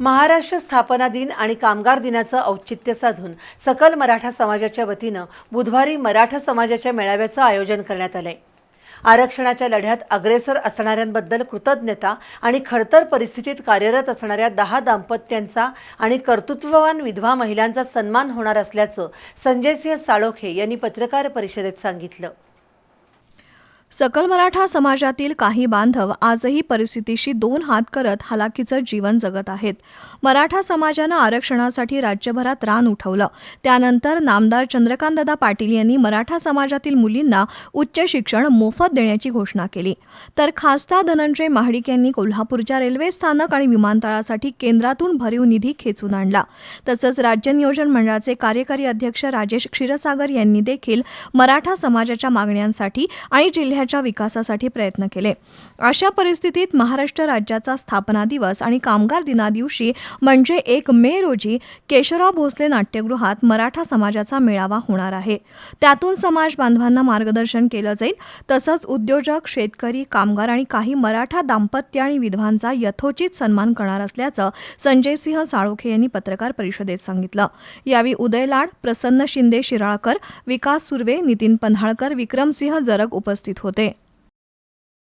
महाराष्ट्र स्थापना दिन आणि कामगार दिनाचं औचित्य साधून सकल मराठा समाजाच्या वतीनं बुधवारी मराठा समाजाच्या मेळाव्याचं आयोजन करण्यात आलंय. आरक्षणाच्या लढ्यात अग्रेसर असणाऱ्यांबद्दल कृतज्ञता आणि खडतर परिस्थितीत कार्यरत असणाऱ्या दहा दाम्पत्यांचा आणि कर्तृत्ववान विधवा महिलांचा सन्मान होणार असल्याचं संजय सिंह साळोखे यांनी पत्रकार परिषदेत सांगितलं. सकल मराठा समाजातील काही बांधव आजही परिस्थितीशी दोन हात करत हालाकीचं जीवन जगत आहेत. मराठा समाजानं आरक्षणासाठी राज्यभरात रान उठवलं. त्यानंतर नामदार चंद्रकांतदादा पाटील यांनी मराठा समाजातील मुलींना उच्च शिक्षण मोफत देण्याची घोषणा केली. तर खासदार धनंजय महाडिक यांनी कोल्हापूरच्या रेल्वे स्थानक आणि विमानतळासाठी केंद्रातून भरीव निधी खेचून आणला. तसंच राज्य नियोजन मंडळाचे कार्यकारी अध्यक्ष राजेश क्षीरसागर यांनी देखील मराठा समाजाच्या मागण्यांसाठी आणि जिल्ह्याच्या विकासासाठी प्रयत्न केले. अशा परिस्थितीत महाराष्ट्र राज्याचा स्थापना दिवस आणि कामगार दिनादिवशी म्हणजे एक मे रोजी केशवराव भोसले नाट्यगृहात मराठा समाजाचा मेळावा होणार आहे. त्यातून समाज बांधवांना मार्गदर्शन केलं जाईल. तसंच उद्योजक शेतकरी कामगार आणि काही मराठा दाम्पत्य आणि विधवांचा यथोचित सन्मान करणार असल्याचं संजयसिंह साळोखे यांनी पत्रकार परिषदेत सांगितलं. यावेळी उदय लाड प्रसन्न शिंदे शिराळकर विकास सुर्वे नितीन पन्हाळकर विक्रमसिंह जरग उपस्थित होते. ante